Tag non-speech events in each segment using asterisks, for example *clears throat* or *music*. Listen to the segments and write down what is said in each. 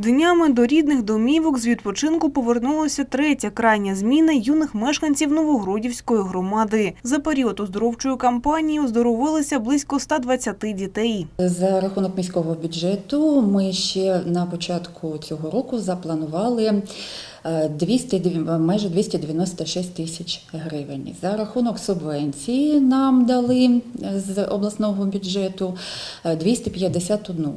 Днями до рідних домівок з відпочинку повернулася третя крайня зміна юних мешканців Новогродівської громади. За період оздоровчої кампанії оздоровилися близько 120 дітей. За рахунок міського бюджету ми ще на початку цього року запланували е, 200, майже 296 тисяч гривень. За рахунок субвенції нам дали е, з обласного бюджету е, 251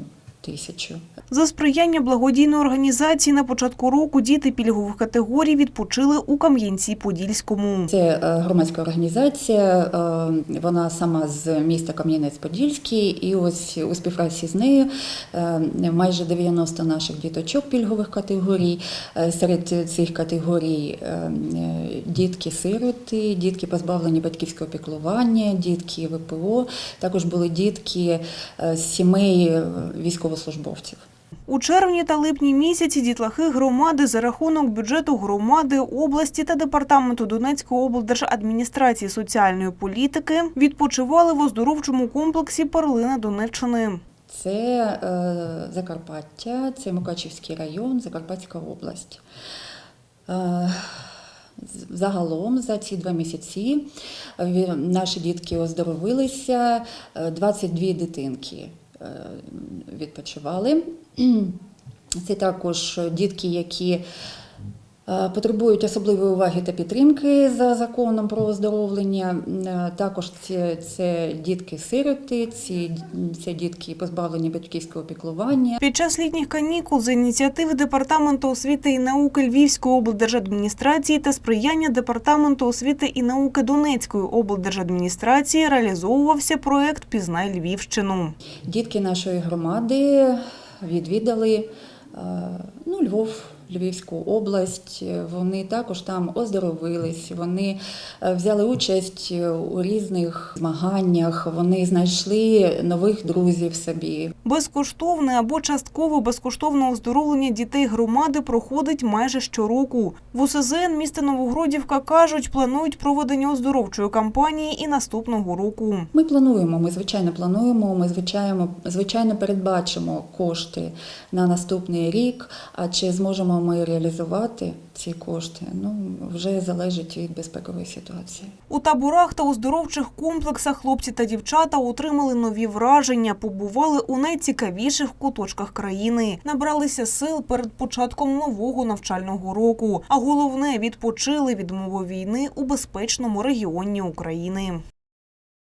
тисячу. За сприяння благодійної організації на початку року діти пільгових категорій відпочили у Кам'янці-Подільському. Це е, громадська організація, е, вона сама з міста Кам'янець-Подільський, і ось у співпраці з нею е, майже 90 наших діточок пільгових категорій. Серед цих категорій дітки-сироти, дітки позбавлені батьківського піклування, дітки ВПО, також були дітки з сімей е, військовослужбовців. У червні та липні місяці дітлахи громади за рахунок бюджету громади, області та департаменту Донецької облдержадміністрації соціальної політики відпочивали в оздоровчому комплексі Перлина Донеччини. Це е, Закарпаття, це Мукачівський район, Закарпатська область. Е, Загалом за ці два місяці е, наші дітки оздоровилися, е, 22 дитинки відпочивали. *clears throat* Це також дітки, які потребують особливої уваги та підтримки за законом про оздоровлення. Е, Також це, це дітки-сироти, ці, це дітки позбавлені батьківського піклування. Під час літніх канікул за ініціативи Департаменту освіти і науки Львівської облдержадміністрації та сприяння Департаменту освіти і науки Донецької облдержадміністрації реалізовувався проект Пізнай Львівщину. Дітки нашої громади відвідали е, ну, Львов. Львівську область, вони також там оздоровились, вони е, взяли участь у різних змаганнях, вони знайшли нових друзів собі. Безкоштовне або частково безкоштовне оздоровлення дітей громади проходить майже щороку. В УСЗН міста Новогродівка кажуть, планують проведення оздоровчої кампанії і наступного року. Ми плануємо, ми звичайно плануємо, ми звичайно, звичайно передбачимо кошти на наступний рік. А чи зможемо ми реалізувати ці кошти? Ну вже залежить від безпекової ситуації. У таборах та оздоровчих комплексах хлопці та дівчата отримали нові враження, побували у найцікавіших куточках країни, набралися сил перед початком нового навчального року. А головне відпочили від мови війни у безпечному регіоні України.